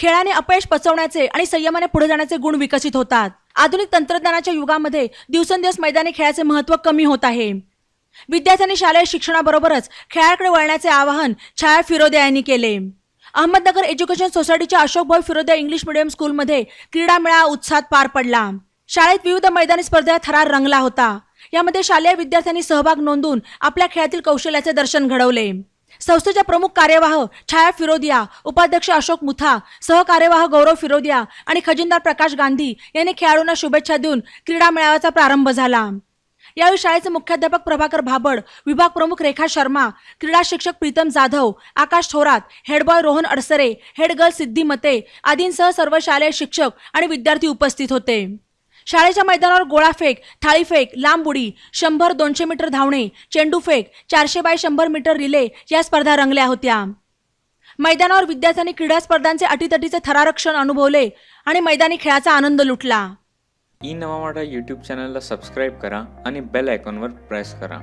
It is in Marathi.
खेळाने अपयश पचवण्याचे आणि संयमाने पुढे जाण्याचे गुण विकसित होतात. आधुनिक तंत्रज्ञानाच्या युगामध्ये दिवसेंदिवस मैदानी खेळाचे महत्त्व कमी होत आहे. विद्यार्थ्यांनी शालेय शिक्षणाबरोबरच खेळाकडे वळण्याचे आवाहन छाया फिरोदे यांनी केले. अहमदनगर एज्युकेशन सोसायटीच्या अशोकभाऊ फिरोदे इंग्लिश मिडियम स्कूलमध्ये क्रीडा मेळा उत्साहात पार पडला. शाळेत विविध मैदानी स्पर्धा थरार रंगला होता. यामध्ये शालेय विद्यार्थ्यांनी सहभाग नोंदवून आपल्या खेळातील कौशल्याचे दर्शन घडवले. संस्थेच्या प्रमुख कार्यवाह छाया फिरोदिया उपाध्यक्ष अशोक मुथा सहकार्यवाह गौरव फिरोदिया आणि खजिनदार प्रकाश गांधी यांनी खेळाडूंना शुभेच्छा देऊन क्रीडा मेळाव्याचा प्रारंभ झाला. यावेळी शाळेचे मुख्याध्यापक प्रभाकर भाबड विभाग प्रमुख रेखा शर्मा क्रीडा शिक्षक Pritam Jadhav Akash Thorat head boy Rohan Adsare head girl Siddhi Mate आदींसह सर्व शालेय शिक्षक आणि विद्यार्थी उपस्थित होते. शाळेच्या मैदानावर गोळाफेक थाळीफेक लांब उडी शंभर दोनशे मीटर धावणे चेंडूफेक चारशे बाय शंभर मीटर रिले या स्पर्धा रंगल्या होत्या. मैदानावर विद्यार्थ्यांनी क्रीडा स्पर्धांचे अटीतटीचे थरारक्षण अनुभवले आणि मैदानी खेळाचा आनंद लुटला. ई नवा मराठा यूट्यूब चॅनलला सबस्क्राईब करा आणि बेल आयकॉनवर प्रेस करा.